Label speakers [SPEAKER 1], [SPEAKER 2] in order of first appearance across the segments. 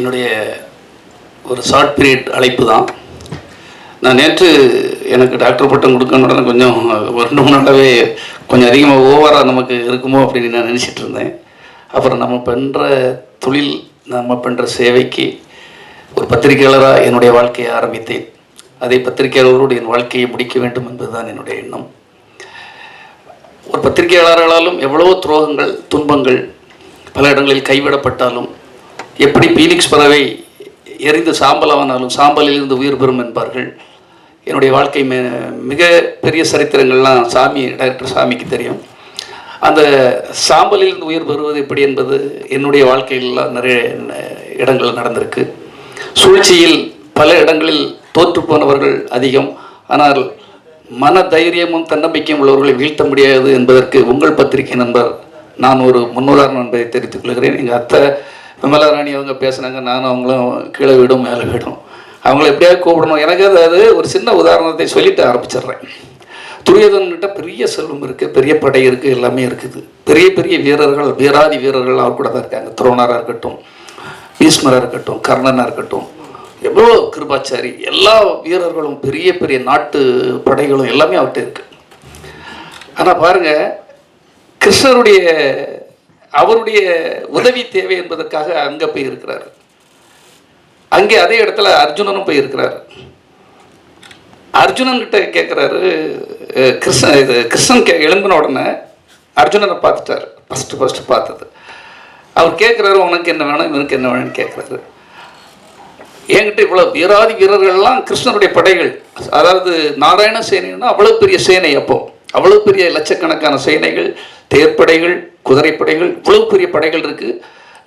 [SPEAKER 1] என்னுடைய ஒரு short period அழைப்பு தான் நான் நேற்று எனக்கு டாக்டர் பட்டம் கொடுக்கணுன்னு கொஞ்சம் ஒரு ரெண்டு மூணு நாளாவே கொஞ்சம் அதிகமாக ஓவராக நமக்கு இருக்குமோ அப்படின்னு நான் நினச்சிட்டு இருந்தேன். அப்புறம் நம்ம பண்ணுற தொழில் நம்ம பண்ணுற சேவைக்கு ஒரு பத்திரிகையாளராக என்னுடைய வாழ்க்கையை ஆரம்பித்தேன். அதை பத்திரிகையாளரோடு என் வாழ்க்கையை முடிக்க வேண்டும் என்பதுதான் என்னுடைய எண்ணம். ஒரு பத்திரிகையாளர்களாலும் எவ்வளவோ துரோகங்கள் துன்பங்கள் பல இடங்களில் கைவிடப்பட்டாலும் எப்படி பீனிக்ஸ் பறவை எரிந்து சாம்பலானாலும் சாம்பலில் இருந்து உயிர் பெறும் என்பார்கள். என்னுடைய வாழ்க்கை மே மிக பெரிய சரித்திரங்கள்லாம் சாமி டைரக்டர் சாமிக்கு தெரியும். அந்த சாம்பலில் இருந்து உயிர் பெறுவது எப்படி என்பது என்னுடைய வாழ்க்கையிலாம் நிறைய இடங்கள் நடந்திருக்கு. சூழ்ச்சியில் பல இடங்களில் தோற்று போனவர்கள் அதிகம். ஆனால் மன தைரியமும் தன்னம்பிக்கையும் உள்ளவர்களை வீழ்த்த முடியாது என்பதற்கு உங்கள் பத்திரிகை நண்பர் நான் ஒரு முன்னுதாரணம் என்பதை தெரிவித்துக் கொள்கிறேன். எங்கள் அத்தை விமலா அவங்க பேசுனாங்க நானும் அவங்களும் கீழே விடும் மேலே விடும். அவங்கள எப்படியாவது கூப்பிடணும். எனக்கு அதாவது அது ஒரு சின்ன உதாரணத்தை சொல்லிட்டு ஆரம்பிச்சிடுறேன். துரியோதன்கிட்ட பெரிய செல்வம் இருக்குது பெரிய படை இருக்குது எல்லாமே இருக்குது. பெரிய பெரிய வீரர்கள் வீராதி வீரர்கள் அவர் கூட தான் இருக்காங்க. துரோணராக இருக்கட்டும் பீஷ்மராக இருக்கட்டும் கர்ணனாக இருக்கட்டும். எவ்வளோ கிருபாச்சாரி. எல்லா வீரர்களும் பெரிய பெரிய நாட்டு படைகளும் எல்லாமே அவர்கிட்ட இருக்குது ஆனால் பாருங்க கிருஷ்ணருடைய அவருடைய உதவி தேவை என்பதற்காக அங்கே போய் இருக்கிறார். அங்கே அதே இடத்துல அர்ஜுனனும் போய் இருக்கிறார். அர்ஜுனன் கேட்குறாரு கிருஷ்ணன் இது கிருஷ்ணன் கே எழும்பின உடனே அர்ஜுனனை பார்த்துட்டார். ஃபஸ்ட்டு ஃபஸ்ட்டு பார்த்தது. அவர் கேட்குறாரு உனக்கு என்ன வேணும்? இவனுக்கு என்ன வேணும்னு கேட்குறாரு என்கிட்ட இவ்வளோ வீராதி வீரர்கள்லாம் கிருஷ்ணனுடைய படைகள். அதாவது நாராயண சேனைன்னா அவ்வளோ பெரிய சேனை அப்போ. அவ்வளோ பெரிய லட்சக்கணக்கான சேனைகள். தேர்ப்படைகள் குதிரைப்படைகள் இவ்வளவு பெரிய படைகள் இருக்குது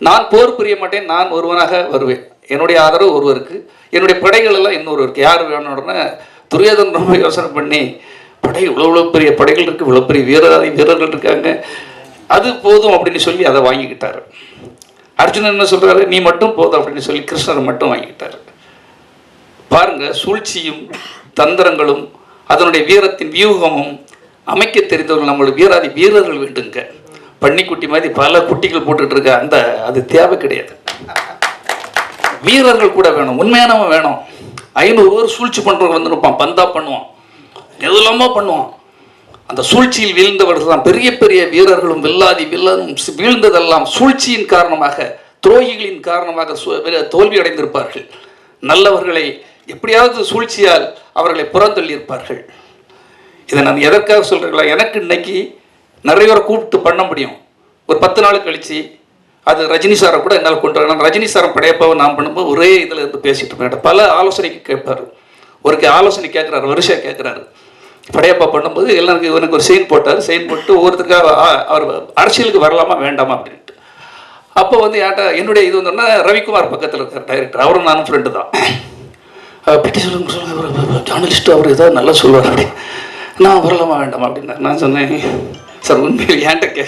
[SPEAKER 1] நான் போர் புரிய மாட்டேன் நான் ஒருவனாக வருவேன். என்னுடைய ஆதரவு ஒருவருக்கு. என்னுடைய படைகள் எல்லாம் இன்னொருவருக்கு யார் வேணும்னா துரியோதன் ரொம்ப யோசனை பண்ணி படை இவ்வளோ இவ்வளோ பெரிய படைகள் இருக்குது இவ்வளோ பெரிய வீரராதி வீரர்கள் இருக்காங்க. அது போதும் அப்படின்னு சொல்லி அதை வாங்கிக்கிட்டாரு. அர்ஜுனன் என்ன சொல்றாரு? நீ மட்டும் போதும் அப்படின்னு சொல்லி கிருஷ்ணர் மட்டும் வாங்கிக்கிட்டாரு. பாருங்க சூழ்ச்சியும் தந்திரங்களும் அதனுடைய வீரத்தின் வியூகமும் அமைக்க தெரிந்தவர்கள் நம்மளுக்கு வீராதி வீரர்கள் வேண்டுங்க. பன்னிக்குட்டி மாதிரி பல குட்டிகள் போட்டுட்டு இருக்க அந்த அது தேவை கிடையாது. வீரர்கள் கூட வேணும் உண்மையானவன் வேணும். ஐநூறு பேர் சூழ்ச்சி பண்ணுறவங்க வந்து இருப்பான் பந்தா பண்ணுவான் எதுலாமோ பண்ணுவான். அந்த சூழ்ச்சியில் வீழ்ந்தவர்கள் தான் பெரிய பெரிய வீரர்களும் வில்லாதி வில்லனும் வீழ்ந்ததெல்லாம் சூழ்ச்சியின் காரணமாக துரோகிகளின் காரணமாக சு- தோல்வி அடைந்திருப்பார்கள். நல்லவர்களை எப்படியாவது சூழ்ச்சியால் அவர்களை புறந்தள்ளியிருப்பார்கள். இதை நான் எதற்காக சொல்கிறீங்களா எனக்கு இன்னைக்கு நிறைய பேரை கூப்பிட்டு பண்ண முடியும். ஒரு பத்து நாள் கழித்து அது ரஜினி சாரை கூட என்னால் கொண்டு வரணும் ரஜினி சாரம் படையப்பாவை நான் பண்ணும்போது ஒரே இதில் இருந்து பேசிட்டு இருப்பேன். பல ஆலோசனைக்கு கேட்பாரு. ஒருக்கு ஆலோசனை கேட்குறாரு வருஷம் கேட்குறாரு. படையப்பா பண்ணும்போது எல்லாருக்கும் இவனுக்கு ஒரு செயின் போட்டார். செயின் போட்டு ஒவ்வொருத்தருக்காக அவர் அரசியலுக்கு வரலாமா வேண்டாமா அப்படின்ட்டு. அப்போ வந்து ஏன்டா என்னுடைய இது வந்தோன்னா ரவிக்குமார் பக்கத்தில் இருக்கார் டைரக்டர் அவரும் நானும் ஃப்ரெண்டு தான். அஹ் பெட்டி சொல்லுங்க சொல்லுங்க ஜேர்னலிஸ்ட் அவர் ஏதாவது நல்லா சொல்லுவார். அப்படி நான் வரலாமா வேண்டாம் அப்படின்னா நான் சொன்னேன் சார் உண்மையில் ஏன்ட்ட கே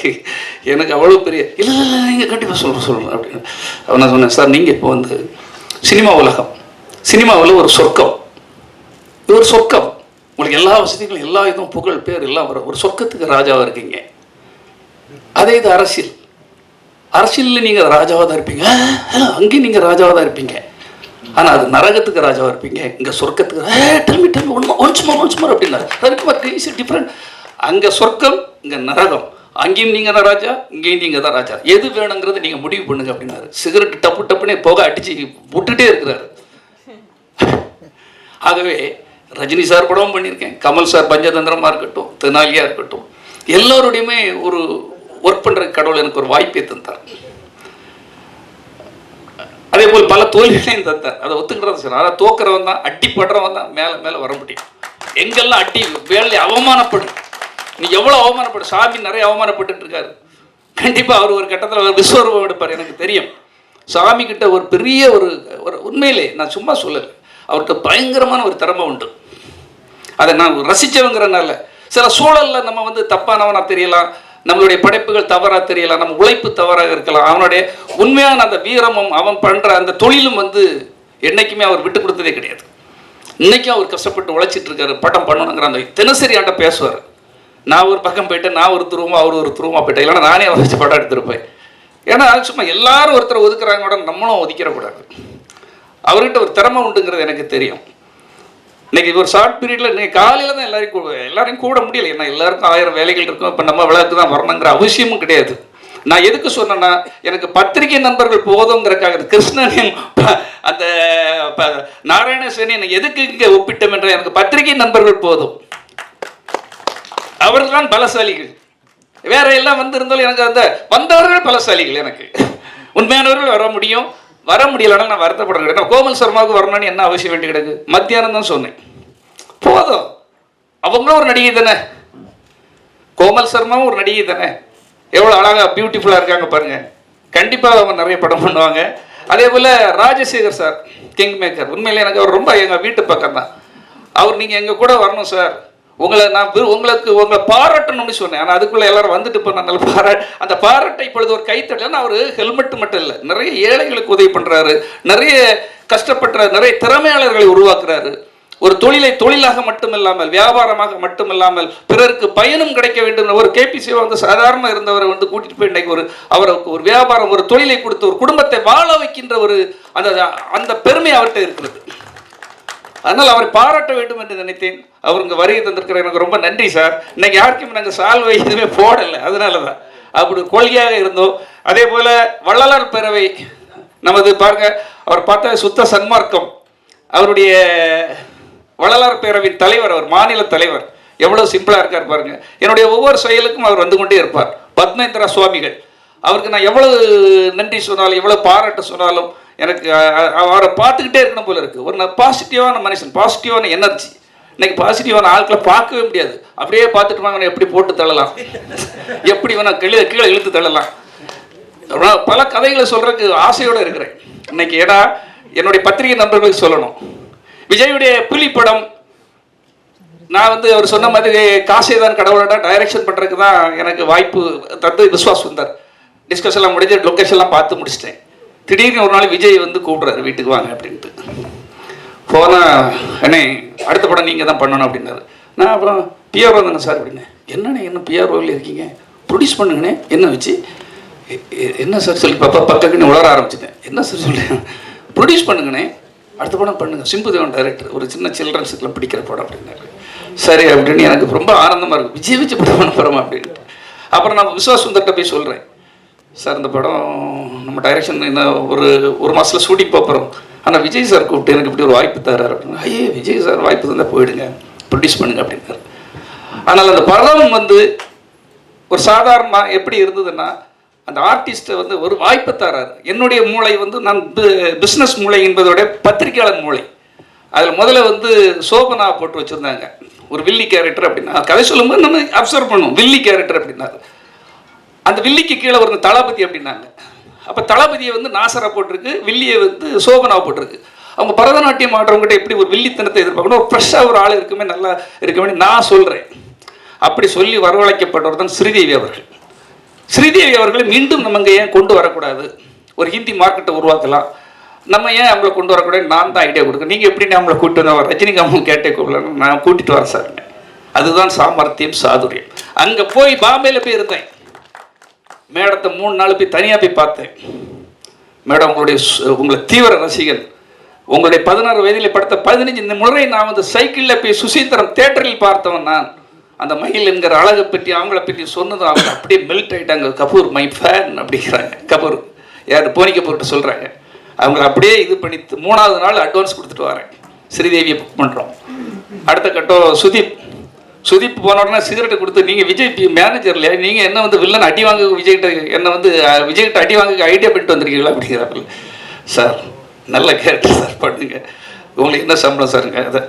[SPEAKER 1] எனக்கு அவ்வளோ பெரிய இல்லை இல்லை இல்லை நீங்கள் கண்டிப்பாக சொல்கிறேன் சொல்கிறேன் அப்படின்னு. அவன் நான் சொன்னேன் சார் நீங்கள் இப்போ வந்து சினிமா உலகம் சினிமாவில் ஒரு சொர்க்கம். இது ஒரு சொர்க்கம். உங்களுக்கு எல்லா வசதிகளும் எல்லா இதுவும் புகழ் பேர் எல்லாம் வரும். ஒரு சொர்க்கத்துக்கு ராஜாவாக இருக்கீங்க. அதே இது அரசியல். அரசியலில் நீங்கள் ராஜாவாக தான் இருப்பீங்க. அங்கேயும் நீங்கள் ராஜாவாக தான் இருப்பீங்க. ஆனால் அது நரகத்துக்கு ராஜாவாக இருப்பீங்க. இங்கே சொர்க்கத்துக்கு டெல்மி டெல்மி ஒன்று ஒன்ஸ் மோர் ஒன்ஸ் மோர் அப்படின்னா அதுக்கு இஸ் டிஃப்ரெண்ட் அங்கே சொர்க்கம் இங்கே நரகம். அங்கேயும் நீங்கள் தான் ராஜா இங்கேயும் நீங்கள் தான் ராஜா. எது வேணுங்கிறத நீங்கள் முடிவு பண்ணுங்க அப்படின்னாரு. சிகரெட் டப்பு டப்புனே போக அடிச்சு விட்டுட்டே இருக்கிறாரு. ஆகவே ரஜினி சார் படமும் பண்ணியிருக்கேன். கமல் சார் பஞ்சதந்திரமாக இருக்கட்டும் தெனாலியாக இருக்கட்டும். எல்லோருடையுமே ஒரு ஒர்க் பண்ணுற கடவுள் எனக்கு ஒரு வாய்ப்பை தந்தார். பல தோல்விகளையும் தந்தார் அதை ஒத்துக்கிறது சார் அதை தோக்குறவன் தான் அடிப்படுறவன் தான் மேலே மேலே வர முடியும். எங்கெல்லாம் அடி வேலையை அவமானப்படு. நீ எவ்வளோ அவமானப்படு? சாமி நிறைய அவமானப்பட்டுட்டு இருக்காரு. கண்டிப்பாக அவர் ஒரு கட்டத்தில் அவர் விஸ்வரூபம் எடுப்பார் எனக்கு தெரியும். சாமி கிட்ட ஒரு பெரிய ஒரு ஒரு உண்மையிலே நான் சும்மா சொல்லலை. அவர்கிட்ட பயங்கரமான ஒரு திறமை உண்டு. அதை நான் ரசித்தவங்கிறனால சில சூழலில் நம்ம வந்து தப்பானவனா தெரியலாம். நம்மளுடைய படைப்புகள் தவறாக தெரியலாம் நம்ம உழைப்பு தவறாக இருக்கலாம். அவனுடைய உண்மையான அந்த வீரமும் அவன் பண்ணுற அந்த தொழிலும் வந்து என்னைக்குமே அவர் விட்டு கொடுத்ததே கிடையாது. இன்னைக்கும் அவர் கஷ்டப்பட்டு உழைச்சிட்டு இருக்காரு படம் பண்ணணுங்கிற அந்த தினசரி ஆண்ட பேசுவார். நான் ஒரு பக்கம் போயிட்டேன் நான் ஒரு துருவமாக அவர் ஒரு துருவமாக போயிட்டேன் இல்லைனா நானே அவரை வச்சு படம் எடுத்திருப்பேன் ஏன்னா சும்மா எல்லாரும் ஒருத்தர் ஒதுக்குறாங்க நம்மளும் ஒதுக்கிடக்கூடாது. அவர்கிட்ட ஒரு திறமை உண்டுங்கிறது எனக்கு தெரியும். இன்னைக்கு ஒரு ஷார்ட் பீரியட்ல இன்னைக்கு காலையில தான் எல்லாரையும் கூட எல்லாரையும் கூட முடியல. ஏன்னா எல்லாருக்கும் ஆயிரம் வேலைகள் இருக்கும். இப்போ நம்ம விளக்கு தான் வரணுங்கிற அவசியமும் கிடையாது. நான் எதுக்கு சொன்னேன்னா எனக்கு பத்திரிகை நண்பர்கள் போதுங்கிறக்காக கிருஷ்ணனையும் அந்த நாராயணசேனி நாராயணசேனி எதுக்கு இங்கே ஒப்பிட்டோம் என்ற எனக்கு பத்திரிகை நண்பர்கள் போதும். அவர்கள் தான் பலசாலிகள். வேற எல்லாம் வந்து இருந்தாலும் எனக்கு அந்த வந்தவர்கள் பலசாலிகள் எனக்கு. உண்மையானவர்கள் வர முடியும். வர முடியலன்னா நான் வருத்தப்பட கிடையாது கோமல் சர்மாவுக்கு வரணும்னு என்ன அவசியம் வேண்டி கிடக்கு? மத்தியானம் தான் சொன்னேன். போதும். அவங்களும் ஒரு நடிகை தானே. கோமல் சர்மாவும் ஒரு நடிகை தானே. எவ்வளோ அழகாக பியூட்டிஃபுல்லாக இருக்காங்க பாருங்கள் கண்டிப்பாக அவங்க நிறைய படம் பண்ணுவாங்க. அதே போல் ராஜசேகர் சார் கிங் மேக்கர் உண்மையிலே எனக்கு அவர் ரொம்ப எங்கள் வீட்டு பக்கம் தான் அவர் நீங்கள் எங்கள் கூட வரணும் சார் உங்களை நான் உங்களுக்கு உங்களை பாராட்டணும்னு சொன்னேன். ஆனால் அதுக்குள்ளே எல்லாரும் வந்துட்டு போனாங்க பாரா அந்த பாராட்டை இப்பொழுது ஒரு கைத்தட்டலன்னு அவர் ஹெல்மெட் மட்டும் இல்லை. நிறைய ஏழைகளுக்கு உதவி பண்ணுறாரு நிறைய கஷ்டப்பட்ட நிறைய திறமையாளர்களை உருவாக்குறாரு. ஒரு தொழிலை தொழிலாக மட்டுமில்லாமல் வியாபாரமாக மட்டுமில்லாமல் பிறருக்கு பயனும் கிடைக்க வேண்டும். ஒரு கேபிசி வந்து சாதாரண இருந்தவரை வந்து கூட்டிட்டு போய் இன்னைக்கு ஒரு அவருக்கு ஒரு வியாபாரம் ஒரு தொழிலை கொடுத்து ஒரு குடும்பத்தை வாழ வைக்கின்ற ஒரு அந்த அந்த பெருமை அவர்கிட்ட இருக்கிறது. அதனால் அவரை பாராட்ட வேண்டும் என்று நினைத்தேன். அவர் இங்கே வருகை தந்திருக்கிற எனக்கு ரொம்ப நன்றி சார். இன்னைக்கு யாருக்கும் நாங்கள் சால்வை எதுவுமே போடலை. அதனால தான். அப்படி கொள்கையாக இருந்தோம். அதே போல் வள்ளலார் பேரவை நமது பாருங்க அவர் பார்த்தா சுத்த சன்மார்க்கம். அவருடைய வள்ளலார் பேரவையின் தலைவர் அவர் மாநில தலைவர். எவ்வளோ சிம்பிளாக இருக்கார் பாருங்க. என்னுடைய ஒவ்வொரு செயலுக்கும் அவர் வந்து கொண்டே இருப்பார். பத்மேந்திரா சுவாமிகள். அவருக்கு நான் எவ்வளவு நன்றி சொன்னாலும் எவ்வளவு பாராட்டு சொன்னாலும் எனக்கு அவரை பார்த்துக்கிட்டே இருக்கணும் போல இருக்கு. ஒரு பாசிட்டிவான மனுஷன் பாசிட்டிவான எனர்ஜி இன்னைக்கு பாசிட்டிவான ஆட்களை பார்க்கவே முடியாது. அப்படியே பார்த்துட்டு வாங்க எப்படி போட்டு தள்ளலாம்? எப்படி வேணா கீழே கீழே இழுத்து தள்ளலாம்? பல கதைகளை சொல்றதுக்கு ஆசையோடு இருக்கிறேன். இன்னைக்கு ஏன்னா என்னுடைய பத்திரிகை நண்பர்களுக்கு சொல்லணும். விஜயுடைய புலி படம் நான் வந்து அவர் சொன்ன மாதிரி காசே தான் கடவுளோட டைரக்ஷன் பண்ணுறதுக்கு தான் எனக்கு வாய்ப்பு தந்து விஸ்வாஸ் வந்தார் டிஸ்கஷன்லாம் முடிஞ்சு லொக்கேஷன்லாம் பார்த்து முடிச்சிட்டேன். திடீர்னு ஒரு நாள் விஜய் வந்து கூப்பிட்றாரு வீட்டுக்கு வாங்க அப்படின்ட்டு. போனால் அண்ணே அடுத்த படம் நீங்கள் தான் பண்ணணும் அப்படின்னாரு. நான் அப்புறம் பிஆர்ஓ தானே சார் அப்படின்னேன். என்னண்ணே என்ன பிஆர்ஓவில் இருக்கீங்க? ப்ரொடியூஸ் பண்ணுங்கண்ணே. என்ன வச்சு? என்ன சார்? சொல்லி பப்பா பக்கக்குன்னு உளர ஆரம்பிச்சிட்டேன். என்ன சார் சொல்லி ப்ரொடியூஸ் பண்ணுங்கண்ணே. அடுத்த படம் பண்ணுங்க. சிம்புதேவன் டைரக்டர் ஒரு சின்ன சில்ட்ரன்ஸுக்குலாம் பிடிக்கிற படம் அப்படின்னாரு. சரி அப்படின்னு எனக்கு ரொம்ப ஆனந்தமாக இருக்கும் விஜய் வச்சு படம் பண்ண போகிறோமா அப்படின்ட்டு. அப்புறம் நான் விஸ்வாஸ் சுந்தர்கிட்ட போய் சொல்கிறேன் சார் இந்த படம் நம்ம டைரக்ஷன் என்ன ஒரு ஒரு மாதத்தில் ஷூட்டிங் போகிறோம் ஆனால் விஜய் சார் கூப்பிட்டு எனக்கு இப்படி ஒரு வாய்ப்பு தராரு அப்படின்னு. ஐயே விஜய் சார் வாய்ப்பு தந்தால் போயிடுங்க. ப்ரொடியூஸ் பண்ணுங்க அப்படின்னாரு. ஆனால் அந்த படம் வந்து ஒரு சாதாரணமாக எப்படி இருந்ததுன்னா அந்த ஆர்டிஸ்ட்டை வந்து ஒரு வாய்ப்பு தராரு என்னுடைய மூளை வந்து நான் பிஸ்னஸ் மூளை என்பதோட பத்திரிகையாளர் மூளை. அதில் முதல்ல வந்து சோபனா போட்டு வச்சுருந்தாங்க. ஒரு வில்லி கேரக்டர் அப்படின்னா கதை சொல்லும்போது நம்ம அப்சர்வ் பண்ணுவோம். வில்லி கேரக்டர் அப்படின்னா அந்த வில்லிக்கு கீழே ஒரு தளபதி அப்படின்னாங்க. அப்போ தளபதியை வந்து நாசரா போட்டிருக்கு வில்லியை வந்து சோபனா போட்டிருக்கு. அவங்க பரதநாட்டியம் ஆடுறவங்ககிட்ட எப்படி ஒரு வில்லித்தனத்தை எதிர்பார்க்கணும்? ஒரு ஃப்ரெஷ்ஷாக ஒரு ஆள் இருக்குமே நல்லா இருக்குமே நான் சொல்கிறேன் அப்படி சொல்லி வரவழைக்கப்பட்டவர் தான் ஸ்ரீதேவி அவர்கள். ஸ்ரீதேவி அவர்களை மீண்டும் நம்ம இங்கே ஏன் கொண்டு வரக்கூடாது? ஒரு ஹிந்தி மார்க்கெட்டை உருவாக்கலாம். நம்ம ஏன் அவங்களை கொண்டு வரக்கூடாது நான் தான் ஐடியா கொடுக்க நீங்கள் எப்படி அவங்கள கூப்பிட்டு வர ரஜினிகாமும் கேட்டே கூப்பிடலாம் நான் கூட்டிகிட்டு வரேன் சார். அதுதான் சாமர்த்தியம் சாதுரியம். அங்கே போய் பாம்பேயில் போய் இருந்தேன். மேடத்தை மூணு நாள் போய் தனியாக போய் பார்த்தேன். மேடம் உங்களுடைய உங்களை தீவிர ரசிகன் உங்களுடைய பதினாறு வயதில் படுத்த பதினஞ்சு இந்த முறை நான் வந்து சைக்கிளில் போய் சுசீந்திரம் தேட்டரில் பார்த்தவன் நான். அந்த மயில் என்கிற அழகை பற்றி அவங்கள பற்றி சொன்னதும் அவங்க அப்படியே மெல்ட் ஆகிட்டாங்க கபூர் மை ஃபேன் அப்படிங்கிறாங்க. கபூர் யார் போனி கபூர்கிட்ட சொல்கிறாங்க அவங்கள அப்படியே இது பண்ணி மூணாவது நாள் அட்வான்ஸ் கொடுத்துட்டு வரேன். ஸ்ரீதேவியை புக் பண்ணுறோம் அடுத்த கட்டம் சுதீப். சுதீப் போன உடனே சிகரெட்டு கொடுத்து நீங்கள் விஜய் மேனேஜர் இல்லையா நீங்கள் என்ன வந்து வில்லன் அடி வாங்க விஜய்கிட்ட என்ன வந்து விஜய்கிட்ட அடி வாங்க ஐடியா பண்ணிட்டு வந்திருக்கீங்களா? அப்படிங்கிறாப்பில் சார் நல்ல கேரக்டர் சார் பண்ணுங்க. உங்களுக்கு என்ன சம்பளம் சாருங்க அதை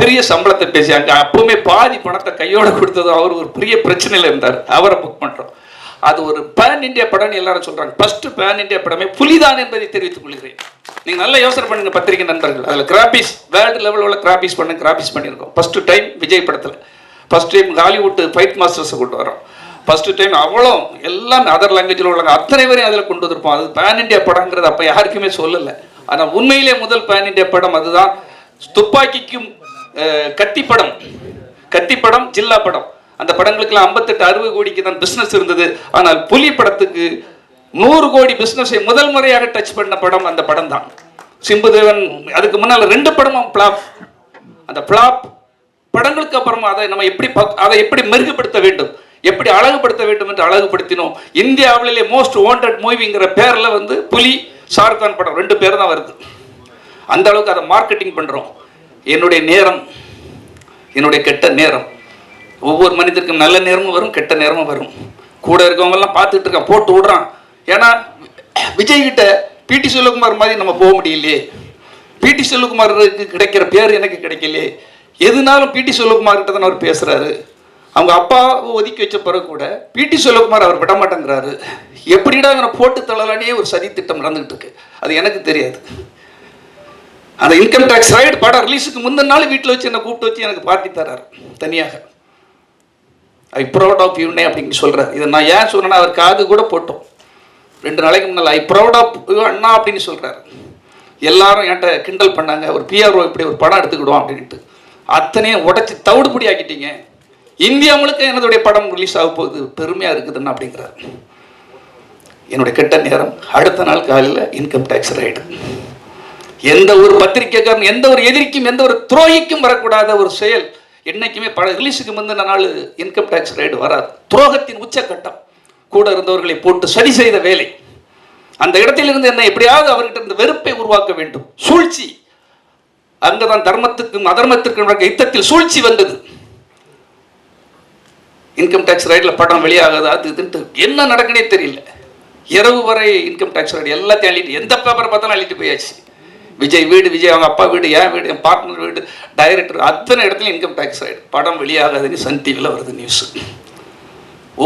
[SPEAKER 1] பெரிய சம்பளத்தை பேசி அங்கே அப்பவுமே பாதி பணத்தை கையோடு கொடுத்ததும் அவர் ஒரு பெரிய பிரச்சனையில் இருந்தார். அவரை புக் பண்ணுறோம் அது ஒரு பேன் இண்டியா படம்னு எல்லாரும் சொல்கிறாங்க ஃபஸ்ட்டு பேன் இந்தியா படமே புலிதான் என்பதை தெரிவித்துக் கொள்கிறேன். நீங்கள் நல்லா யோசனை பண்ணுங்க பத்திரிகை நண்பர்கள். அதில் கிராபிஸ் வேர்ல்டு லெவலில் உள்ள கிராபிஸ் பண்ணி கிராபிஸ் பண்ணியிருக்கோம். ஃபஸ்ட்டு டைம் விஜய் படத்தில். ஃபர்ஸ்ட் டைம் ஹாலிவுட் ஃபைட் மாஸ்டர்ஸை கொண்டு வரோம் ஃபஸ்ட்டு டைம் அவ்வளோ எல்லாம் அதர் லாங்குவேஜில் உள்ளவங்க அத்தனை பேரையும் அதில் கொண்டு வந்திருப்போம். அது பேன் இந்தியா படங்கிறது அப்போ யாருக்குமே சொல்லலை. ஆனால் உண்மையிலே முதல் பேன் இந்தியா படம் அதுதான். துப்பாக்கிக்கும் அஹ், கத்தி படம். கத்தி படம் ஜில்லா படம். அந்த படங்களுக்கெல்லாம் ஐம்பத்தெட்டு அறுபது கோடிக்கு தான் பிஸ்னஸ் இருந்தது. ஆனால் புலி படத்துக்கு நூறு கோடி பிஸ்னஸை முதல் முறையாக டச் பண்ண படம் அந்த படம் தான் சிம்புதேவன் அதுக்கு முன்னால் ரெண்டு படமும் பிளாப் அந்த பிளாப் படங்களுக்கு அப்புறமா அதை நம்ம எப்படி அதை எப்படி மெருகுபடுத்த வேண்டும்? எப்படி அழகுபடுத்த வேண்டும் என்று அழகுபடுத்தினோம். இந்தியாவிலே மோஸ்ட் வாண்டட் மூவிங்கிற பேரில் வந்து புலி ஷாருக்கான் படம் ரெண்டு பேர் தான் வருது. அந்த அளவுக்கு அதை மார்க்கெட்டிங் பண்ணுறோம் என்னுடைய நேரம் என்னுடைய கெட்ட நேரம். ஒவ்வொரு மனிதருக்கும் நல்ல நேரமும் வரும் கெட்ட நேரமும் வரும். கூட இருக்கவங்கெல்லாம் பார்த்துட்டு இருக்கான் போட்டு விடுறான். ஏன்னா விஜய் கிட்ட பிடி செல்வகுமார் மாதிரி நம்ம போக முடியலையே. பிடி செல்வகுமாருக்கு கிடைக்கிற பேர் எனக்கு கிடைக்கலையே. எதுனாலும் பிடி செல்வகுமார் கிட்ட தான் அவர் பேசுறாரு. அவங்க அப்பா ஒதுக்கி வச்ச பிறகு கூட பிடி செல்வகுமார் அவர் விட மாட்டேங்கிறாரு. எப்படிடா இவனை போட்டு தள்ளலானே ஒரு சதி திட்டம் நடந்துகிட்டு இருக்கு. அது எனக்கு தெரியாது. அந்த இன்கம் டேக்ஸ் ரைடு படம் ரிலீஸுக்கு முந்தின நாள் வீட்டில் வச்சு என்னை கூப்பிட்டு வச்சு எனக்கு பார்ட்டி தர்றாரு தனியாக. ஐ ப்ரௌட் ஆஃப் யூனே அப்படின்னு சொல்கிறார் இதை நான் ஏன் சொன்னேன்னா அவர் காது கூட போட்டோம். ரெண்டு நாளைக்கு முன்னால் ஐ ப்ரௌட் ஆஃப் அண்ணா அப்படின்னு சொல்கிறாரு எல்லாரும் என்கிட்ட கிண்டல் பண்ணாங்க. ஒரு பிஆர்ஓ இப்படி ஒரு படம் எடுத்துக்கிடுவோம் அப்படின்ட்டு. அத்தனையும் உடச்சி தவிடுபடி ஆக்கிட்டீங்க இந்தியா முழுக்க என்னுடைய படம் ரிலீஸ் ஆக போகுது. பெருமையாக இருக்குதுன்னு அப்படிங்கிறார். என்னுடைய கெட்ட நேரம் அடுத்த நாள் காலையில் இன்கம் டேக்ஸ் ரைடு எந்த ஒரு பத்திரிகைக்காரன் எந்த ஒரு எதிரிக்கும் எந்த ஒரு துரோகிக்கும் வரக்கூடாத ஒரு செயல் என்னைக்குமே பல ரிலீஸுக்கு முந்தின நாள் இன்கம் டேக்ஸ் ரைடு வராது. துரோகத்தின் உச்சக்கட்டம். கூட இருந்தவர்களை போட்டு சரி செய்த வேலை. அந்த இடத்திலிருந்து என்ன எப்படியாவது அவர்கிட்ட இருந்து வெறுப்பை உருவாக்க வேண்டும். சூழ்ச்சி. அங்கதான் தர்மத்துக்கும் அதர்மத்திற்கும் நடக்க யுத்தத்தில் சூழ்ச்சி வந்தது. இன்கம் டேக்ஸ் ரைடில் படம் வெளியாகாது அது இதுன்ட்டு என்ன நடக்குனே தெரியல. இரவு வரை இன்கம் டேக்ஸ் ரைடு எல்லாத்தையும் அள்ளிட்டு எந்த பேப்பரை பார்த்தாலும் அள்ளிட்டு போயாச்சு. விஜய் வீடு விஜய் அவங்க அப்பா வீடு என் வீடு என் பார்ட்னர் வீடு டைரக்டர் அத்தனை இடத்துலையும் இன்கம் டேக்ஸ் ரைடு படம் வெளியாகாதுன்னு சன் டிவியில் வருது நியூஸ்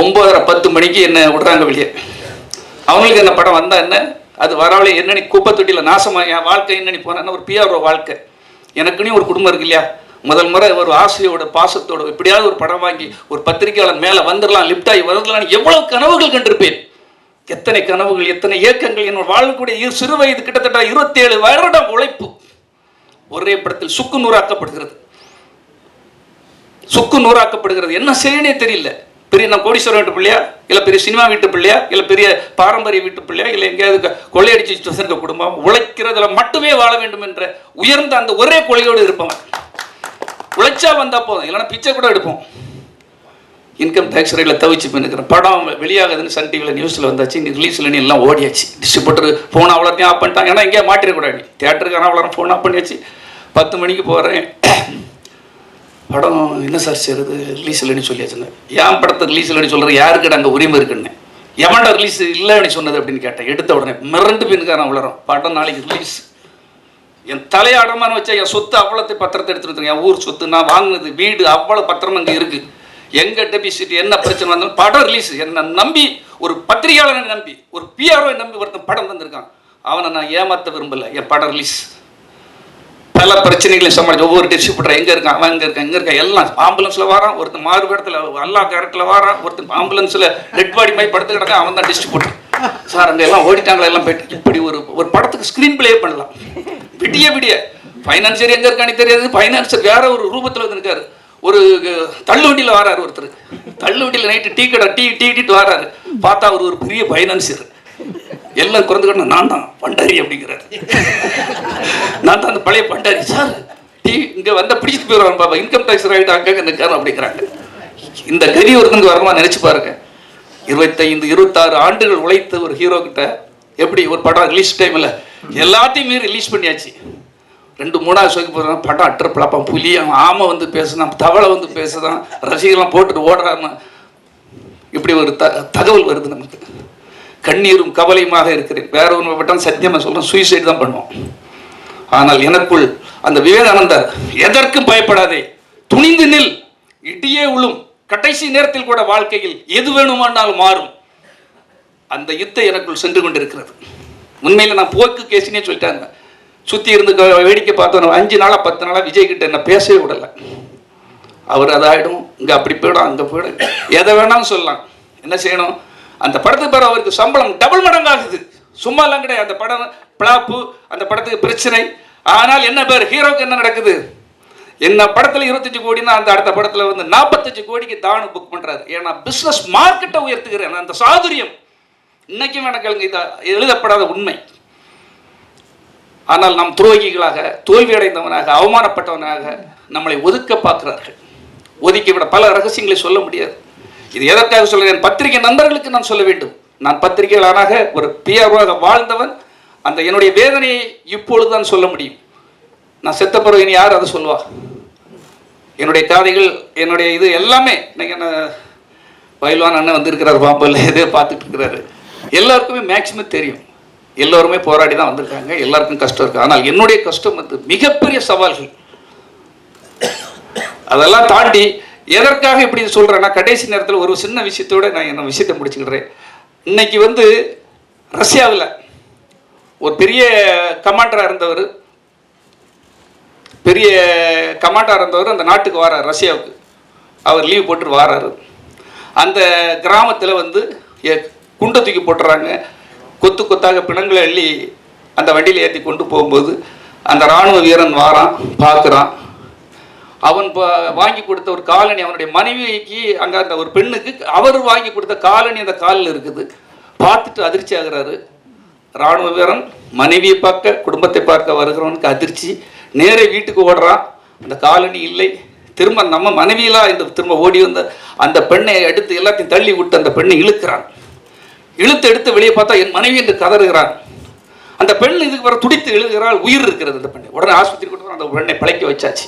[SPEAKER 1] ஒம்பதரை பத்து மணிக்கு என்ன விடுறாங்க வெளியே. அவங்களுக்கு என்ன படம் வந்தா என்ன? அது வரவழை என்னன்னு குப்பை தொட்டியில் நாசமா என் வாழ்க்கை என்னன்னு போனேன்னா ஒரு பிஆர்ஓ வாழ்க்கை. எனக்குன்னு ஒரு குடும்பம் இருக்கு இல்லையா? முதல் முறை ஒரு ஆசையோட பாசத்தோட எப்படியாவது ஒரு படம் வாங்கி ஒரு பத்திரிக்கையாளர் மேலே வந்துடலாம் லிஃப்ட் ஆகி வந்துடலாம் எவ்வளவு கனவுகள் கண்டிருப்பேன். எத்தனை கனவுகள் எத்தனை ஏக்கங்கள் என்னோட வாழக்கூடிய இரு- சிறு வயது கிட்டத்தட்ட இருபத்தேழு வருடம் உழைப்பு ஒரே படத்தில் சுக்கு நூறாக்கப்படுகிறது. சுக்கு நூறாக்கப்படுகிறது. என்ன செய்யனே தெரியல. பெரிய நான் கோடீஸ்வரன் வீட்டு பிள்ளையா? இல்லை பெரிய சினிமா வீட்டு பிள்ளையா? இல்லை பெரிய பாரம்பரிய வீட்டு பிள்ளையா? இல்லை எங்கேயாவது கொள்ளையடிச்சு வச்சிருக்க குடும்பம்? உழைக்கிறதுல மட்டுமே வாழ வேண்டும் என்ற உயர்ந்த அந்த ஒரே கொள்கையோடு இருப்பவன். உழைச்சா வந்தால் போதும். இல்லைன்னா பிச்சை கூட எடுப்போம். இன்கம் டேக்ஸ் ரேட்டில் தவிச்சு பண்ணிக்கிறேன் படம் வெளியாகுதுன்னு சன் டிவியில் நியூஸில் வந்தாச்சு. இங்கே ரிலீஸில் எல்லாம் ஓடியாச்சு. டிஸ்ட்ரிபியூட்டர் ஃபோன் அவ்வளோத்தையும் ஆஃப் பண்ணிட்டாங்க. ஏன்னா எங்கேயா மாட்டிடக்கூடாது தேட்டருக்கு அவ்வளோ ஃபோன் ஆஃப் பண்ணியாச்சு. பத்து மணிக்கு போகிறேன் படம் என்ன சார் செய்கிறது ரிலீஸ் இல்லைன்னு சொல்லியாச்சுங்க ஏன் படத்தை ரிலீஸ் இல்லைன்னு சொல்கிற யாருக்கு அங்கே உரிமை இருக்குன்னு. எவன்டா ரிலீஸ் இல்லைன்னு சொன்னது அப்படின்னு கேட்டேன். எடுத்த உடனே மிரண்டு பின்னுக்காரன் உளரும் படம் நாளைக்கு ரிலீஸ் என் தலையாடமான வச்சா என் சொத்து அவ்வளோத்தை பத்திரத்தை எடுத்துருக்கேன் என் ஊர் சொத்து நான் வாங்கினது வீடு அவ்வளோ பத்திரம் அங்கே இருக்கு. எங்க டெபிசிட் என்ன பிரச்சனை வந்தாலும் படம் ரிலீஸ் என்னை நம்பி ஒரு பத்திரிகையாளனை நம்பி ஒரு பிஆர்ஓ நம்பி ஒருத்தன் படம் தந்திருக்கான். அவனை நான் ஏமாற்ற விரும்பல. என் படம் ரிலீஸ் பல பிரச்சனைகளையும் சமாளிச்சு ஒவ்வொரு டிஸ்ட்ரிபியூட்டர் எங்க இருக்கான் அவன் எங்க இருக்கான் எங்க இருக்கான் எல்லாம் ஆம்புலன்ஸ்ல வரான் ஒருத்தன் மாறுபடத்தில் அல்லா கேரக்டர்ல வரான் ஒருத்தன் ஆம்புலன்ஸ்ல டெட் பாடி மாதிரி படுத்து கிடக்கான் அவன் தான் டிஸ்ட்ரிபியூட்டர் சார் அங்கே எல்லாம் ஓடிட்டாங்களா எல்லாம் போயிட்டு இப்படி ஒரு ஒரு படத்துக்கு ஸ்க்ரீன் பிளே பண்ணலாம். விடிய விடிய. ஃபைனான்சியர் எங்க இருக்கானே தெரியாது ஃபைனான்சர் வேற ஒரு ரூபத்துல வந்து இருக்காரு ஒரு தள்ளுவண்டியில் வராரு ஒருத்தர். தள்ளுவண்டியில் நைட்டு டீ கடை டீ டீ டீட்டு வராரு. பார்த்தா அவர் ஒரு பெரிய ஃபைனான்சியர் எல்லாம் குறைந்துக்கணும் நான் தான் பண்டாரி அப்படிங்கிறாரு. நான் தான் அந்த பழைய பண்டாரி. சார் டீ இங்கே வந்தால் பிடிச்சிட்டு போயிடுவாங்க பாப்பா. இன்கம் டேக்ஸ் ஆகிட்டாங்க அங்கே நிற்காரு அப்படிங்கிறாங்க. இந்த கதி ஒருத்தனுக்கு வரமா நினைச்சு பாருங்க. இருபத்தைந்து இருபத்தாறு ஆண்டுகள் உழைத்த ஒரு ஹீரோ கிட்ட எப்படி ஒரு படம் ரிலீஸ் டைமில் எல்லாத்தையும் மீறி ரிலீஸ் பண்ணியாச்சு. ரெண்டு மூணாவது ஷோக்கு போகிறான் படம் அட்டர் பிளப்பான் புலி அவன் ஆமை வந்து பேசுதான் தவளை வந்து பேசுதான் ரசிகர்லாம் போட்டுட்டு ஓடுறான்னு இப்படி ஒரு த தகவல் வருது நமக்கு. கண்ணீரும் கவலையுமாக இருக்கிறேன். வேற ஒன்று விட்டால் சத்தியமாக சொல்கிறேன் சூசைடு தான் பண்ணுவோம். ஆனால் எனக்குள் அந்த விவேகானந்தர் எதற்கும் பயப்படாதே. துணிந்து நில். இடியே உளும் கடைசி நேரத்தில் கூட வாழ்க்கையில் எது வேணுமானாலும் மாறும். அந்த யுத்தம் எனக்குள் சென்று கொண்டிருக்கிறது. உண்மையில் நான் போக்கு கேசினே சொல்லிட்டாங்க. சுற்றி இருந்து க- வேடிக்கை பார்த்தோம் அஞ்சு நாளாக பத்து நாளாக விஜய் கிட்ட என்ன பேசவே விடலை. அவர் அதாயிடும். இங்கே அப்படி போயிடும் அங்கே போயிடும். எதை வேணாலும் சொல்லலாம். என்ன செய்யணும்? அந்த படத்துக்கு பிறகு அவருக்கு சம்பளம் டபுள் மடங்கு ஆகுது சும்மா எல்லாம் கிடையாது. அந்த படம் பிளாப்பு அந்த படத்துக்கு பிரச்சனை. ஆனால் என்ன பேர்? ஹீரோக்கு என்ன நடக்குது? என்ன படத்தில் இருபத்தஞ்சு கோடினா அந்த அடுத்த படத்தில் வந்து நாற்பத்தஞ்சு கோடிக்கு தானு புக் பண்ணுறாரு ஏன்னா பிஸ்னஸ் மார்க்கெட்டை உயர்த்துகிறேன். அந்த சாதுரியம். இன்னைக்கும் எனக்கு இது எழுதப்படாத உண்மை. ஆனால் நாம் துரோகிகளாக தோல்வியடைந்தவனாக அவமானப்பட்டவனாக நம்மளை ஒதுக்க பார்க்கிறார்கள். ஒதுக்கிவிட பல ரகசியங்களை சொல்ல முடியாது. இது எதற்காக சொல்கிறேன்? பத்திரிகை நண்பர்களுக்கு நான் சொல்ல வேண்டும். நான் பத்திரிகையாளனாக ஒரு பிஆர்வாக வாழ்ந்தவன். அந்த என்னுடைய வேதனையை இப்பொழுது தான் சொல்ல முடியும். நான் செத்த பிறகு இனி யார் அதை சொல்லுவா என்னுடைய காதைகள் என்னுடைய இது எல்லாமே இன்னைக்கு என்ன பயில்வான் அண்ணன் வந்திருக்கிறார் பாம்பல்ல இதே பார்த்துட்டு இருக்கிறாரு. எல்லாருக்குமே மேக்சிமம் தெரியும். எல்லோருமே போராடி தான் வந்திருக்காங்க. எல்லாருக்கும் கஷ்டம் இருக்கு. ஆனால் என்னுடைய கஷ்டம் வந்து மிகப்பெரிய சவால்கள். அதெல்லாம் தாண்டி எதற்காக இப்படி சொல்கிறேன்னா கடைசி நேரத்தில் ஒரு சின்ன விஷயத்தோட நான் என்ன விஷயத்தை முடிச்சுக்கிறேன் இன்னைக்கு வந்து ரஷ்யாவில் ஒரு பெரிய கமாண்டராக இருந்தவர் பெரிய கமாண்டராக இருந்தவர் அந்த நாட்டுக்கு வரார் ரஷ்யாவுக்கு. அவர் லீவ் போட்டு வாராரு. அந்த கிராமத்தில் வந்து குண்டை தூக்கி போட்டுறாங்க. கொத்து கொத்தாக பிணங்களை அள்ளி அந்த வண்டியில் ஏற்றி கொண்டு போகும்போது அந்த இராணுவ வீரன் வாரான் பார்க்குறான் அவன் வாங்கி கொடுத்த ஒரு காலனி அவனுடைய மனைவிக்கு அங்கே அந்த ஒரு பெண்ணுக்கு அவர் வாங்கி கொடுத்த காலனி அந்த காலில் இருக்குது. பார்த்துட்டு அதிர்ச்சி ஆகுறாரு. இராணுவ வீரன் மனைவியை பார்க்க குடும்பத்தை பார்க்க வருகிறவனுக்கு அதிர்ச்சி. நேரே வீட்டுக்கு ஓடுறான். அந்த காலனி இல்லை. திரும்ப நம்ம மனைவியெல்லாம் இந்த திரும்ப ஓடி வந்த அந்த பெண்ணை எடுத்து எல்லாத்தையும் தள்ளி விட்டு அந்த பெண்ணை இழுக்கிறான். இழுத்து எடுத்து வெளியே பார்த்தா என் மனைவி என்று கதறுகிறான். அந்த பெண் இதுக்கு வர துடித்து எழுதுகிறாள் உயிர் இருக்கிறது அந்த பெண்ணை. உடனே ஆஸ்பத்திரி கொண்டு அந்த பெண்ணை பிழைக்க வச்சாச்சு.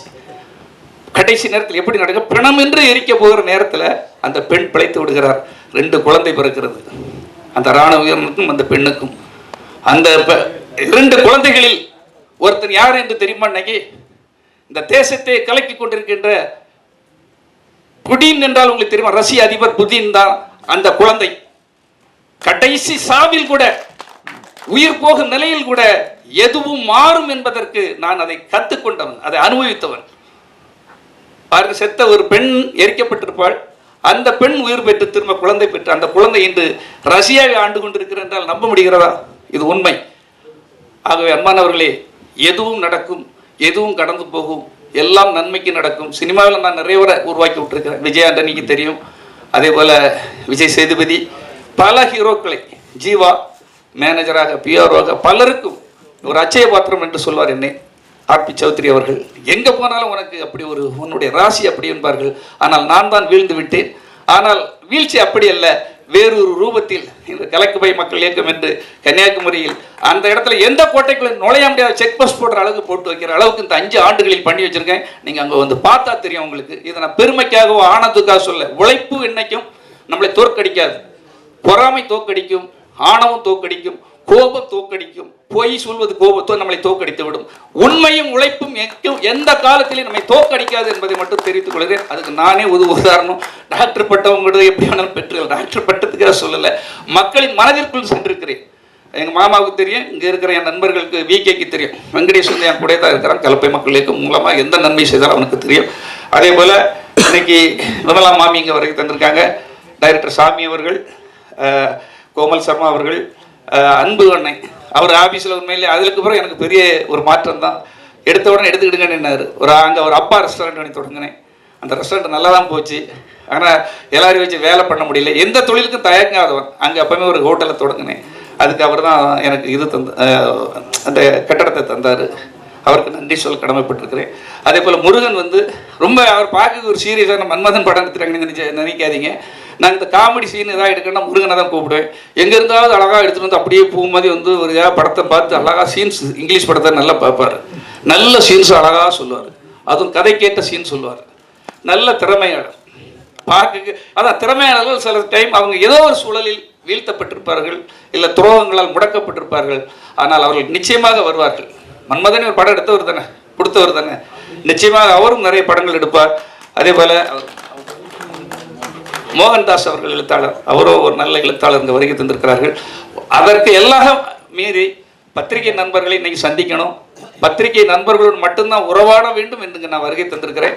[SPEAKER 1] கடைசி நேரத்தில் எப்படி நடக்கும் பிணம் என்று எரிக்க போகிற நேரத்தில் அந்த பெண் பிழைத்து விடுகிறார். ரெண்டு குழந்தை பிறக்கிறது. அந்த இராணுவ வீரனுக்கும் அந்த பெண்ணுக்கும். அந்த ப- இரண்டு குழந்தைகளில் ஒருத்தன் யார் என்று தெரியுமா இன்னைக்கு இந்த தேசத்தை கலக்கி கொண்டிருக்கின்ற புடின் என்றால் உங்களுக்கு தெரியுமா? ரஷ்ய அதிபர் புதின் தான் அந்த குழந்தை. கடைசி சாவில் கூட உயிர் போகும் நிலையில் கூட எதுவும் மாறும் என்பதற்கு நான் அதை கற்றுக்கொண்டவன் அதை அனுபவித்தவன். பாருங்க செத்த ஒரு பெண் எரிக்கப்பட்டிருப்பாள். அந்த பெண் உயிர் பெற்று திரும்ப குழந்தை பெற்று அந்த குழந்தை இன்று ரஷ்யாவை ஆண்டு கொண்டிருக்கிறது என்றால் நம்ப முடிகிறதா? இது உண்மை. ஆகவே அன்பானவர்களே எதுவும் நடக்கும் எதுவும் கடந்து போகும் எல்லாம் நன்மைக்கு நடக்கும். சினிமாவில் நான் நிறைய முறை உருவாக்கி விட்டுருக்கிறேன். விஜய் ஆண்டனிக்கு தெரியும். அதே போல் விஜய் சேதுபதி பல ஹீரோக்களை ஜீவா மேனேஜராக பிஆர்ஓக பலருக்கும் ஒரு அச்சய பாத்திரம் என்று சொல்வார் என்னை. ஆர்பி சௌத்ரி அவர்கள் எங்கே போனாலும் உனக்கு அப்படி ஒரு உன்னுடைய ராசி அப்படி என்பார்கள். ஆனால் நான் தான் வீழ்ந்து விட்டேன். ஆனால் வீழ்ச்சி அப்படி அல்ல. வேறொரு ரூபத்தில் இந்த கலக்குபை மக்கள் இயக்கம் என்று கன்னியாகுமரியில் அந்த இடத்துல எந்த கோட்டைக்குள்ள நுழைய முடியாத செக் போஸ்ட் போடுற அளவுக்கு போட்டு வைக்கிற அளவுக்கு இந்த அஞ்சு ஆண்டுகளில் பண்ணி வச்சிருக்கேன். நீங்கள் அங்கே வந்து பார்த்தா தெரியும் உங்களுக்கு. இதை நான் பெருமைக்காகவோ ஆனந்துக்காக சொல்ல உழைப்பு என்னைக்கும் நம்மளை தோற்கடிக்காது. பொறாமை தோற்கடிக்கும் ஆணவம் தோற்கடிக்கும் கோபம் தோற்கடிக்கும் பொய் சொல்வது கோபத்தோ நம்மளை தோக்கடித்து விடும். உண்மையும் உழைப்பும் எந்த காலத்திலையும் நம்மை தோற்கடிக்காது என்பதை மட்டும் தெரிவித்துக் கொள்கிறேன். அதுக்கு நானே ஒரு உதாரணம். டாக்டர் பட்டவங்க எப்படி வேணாலும் பெற்றுகள் டாக்டர் பட்டத்துக்காக சொல்லலை. மக்களின் மனதிற்குள் சென்றிருக்கிறேன். எங்கள் மாமாவுக்கு தெரியும். இங்கே இருக்கிற என் நண்பர்களுக்கு விகேக்கு தெரியும். வெங்கடேஸ்வரன் என் கூட தான் இருக்கிறான். கலப்பை மக்கள் இயக்கம் மூலமாக எந்த நன்மை செய்தாலும் அவனுக்கு தெரியும். அதே போல் இன்னைக்கு விமலா மாமி இங்கே வரைக்கும் தந்திருக்காங்க. டைரக்டர் சாமி அவர்கள் கோமல் சர்மா அவர்கள் அன்பு அண்ணன் அவர் ஆஃபீஸில் உண்மையிலே அதுக்கு பிறகு எனக்கு பெரிய ஒரு மாற்றம் தான். எடுத்த உடனே எடுத்துக்கிடுங்கன்னாரு ஒரு அங்கே ஒரு அப்பா ரெஸ்டாரண்ட் பண்ணி தொடங்கினேன் அந்த ரெஸ்டாரண்ட் நல்லா தான் போச்சு. ஆனால் எல்லாரையும் வச்சு வேலை பண்ண முடியல. எந்த தொழிலுக்கும் தயங்காதவன். அங்கே அப்பவுமே ஒரு ஹோட்டலை தொடங்கினேன் அதுக்கு அவர் தான் எனக்கு இது தந்த அந்த கட்டடத்தை தந்தார். அவருக்கு நன்றி சொல்ல கடமைப்பட்டிருக்கிறேன். அதே போல் முருகன் வந்து ரொம்ப அவர் பார்க்க ஒரு சீரியஸான மன்மதன் படம் எடுத்துட்டாங்கன்னு நினைச்ச நினைக்காதீங்க. நான் இந்த காமெடி சீன் எதாவது எடுக்கணும்னா முருகனை தான் கூப்பிடுவேன். எங்கே இருந்தாலும் அழகாக எடுத்துகிட்டு வந்து அப்படியே பூ மாதிரி வந்து ஒரு படத்தை பார்த்து அழகாக சீன்ஸ் இங்கிலீஷ் படத்தை நல்லா பார்ப்பார். நல்ல சீன்ஸ் அழகாக சொல்லுவார். அதுவும் கதை கேட்ட சீன் சொல்லுவார். நல்ல திறமையாளர். பார்க்க அதான் திறமையாளர்கள் சில டைம் அவங்க ஏதோ ஒரு சூழலில் வீழ்த்தப்பட்டிருப்பார்கள் இல்லை துரோகங்களால் முடக்கப்பட்டிருப்பார்கள். ஆனால் அவர்கள் நிச்சயமாக வருவார்கள். மன்மதன் ஒரு படம் எடுத்தவர் தானே கொடுத்தவர் தானே. நிச்சயமாக அவரும் நிறைய படங்கள் எடுப்பார். அதே போல மோகன்தாஸ் அவர்கள் எழுத்தாளர். அவரோ ஒரு நல்ல எழுத்தாளர் இங்கே வருகை தந்திருக்கிறார்கள். அதற்கு எல்லாம் மீறி பத்திரிகை நண்பர்களை இன்னைக்கு சந்திக்கணும். பத்திரிகை நண்பர்களுடன் மட்டும்தான் உறவாட வேண்டும் என்று நான் வருகை தந்திருக்கிறேன்.